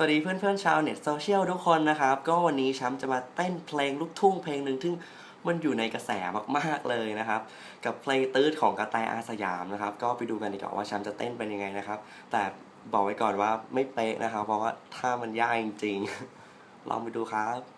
สวัสดีเพื่อนๆชาวเน็ตโซเชียลทุกคนนะครับ ก็วันนี้ช้ำจะมาเต้นเพลงลูกทุ่งเพลงหนึ่งที่มันอยู่ในกระแสมากๆเลยนะครับ กับเพลงตื้ดของกระแตอาสยามนะครับ ก็ไปดูกันดีกว่าว่าช้ำจะเต้นเป็นยังไงนะครับ แต่บอกไว้ก่อนว่าไม่เป๊ะนะครับ เพราะว่าถ้ามันยากจริงๆ ลองไปดูครับ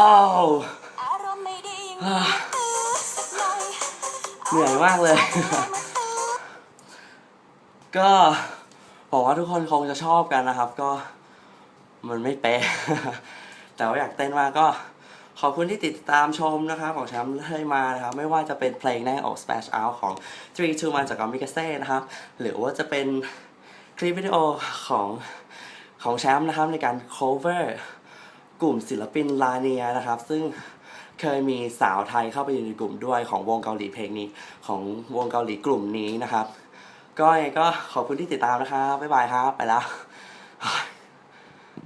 เหนื่อยมากเลย ก็บอกว่าทุกคนคงจะชอบกันนะครับ ก็มันไม่เป๊ะแต่ว่าอยากเต้นมากก็ขอบคุณที่ติดตามชมนะครับของแชมป์เรื่อยมานะครับ ไม่ว่าจะเป็นเพลงแรกออก Splash Out ของ Three Two จากกอมิกาเซ่นะครับ หรือว่าจะเป็นคลิปวิดีโอของของแชมป์นะครับในการ cover กลุ่มศิลปินลาเนียนะครับ ซึ่งเคยมีสาวไทยเข้าไปอยู่ในกลุ่มด้วยของวงเกาหลีเพลงนี้ ของวงเกาหลีกลุ่มนี้นะครับ ก็ยังก็ขอบคุณที่ติดตามนะครับ บ๊ายบายครับ ไปแล้ว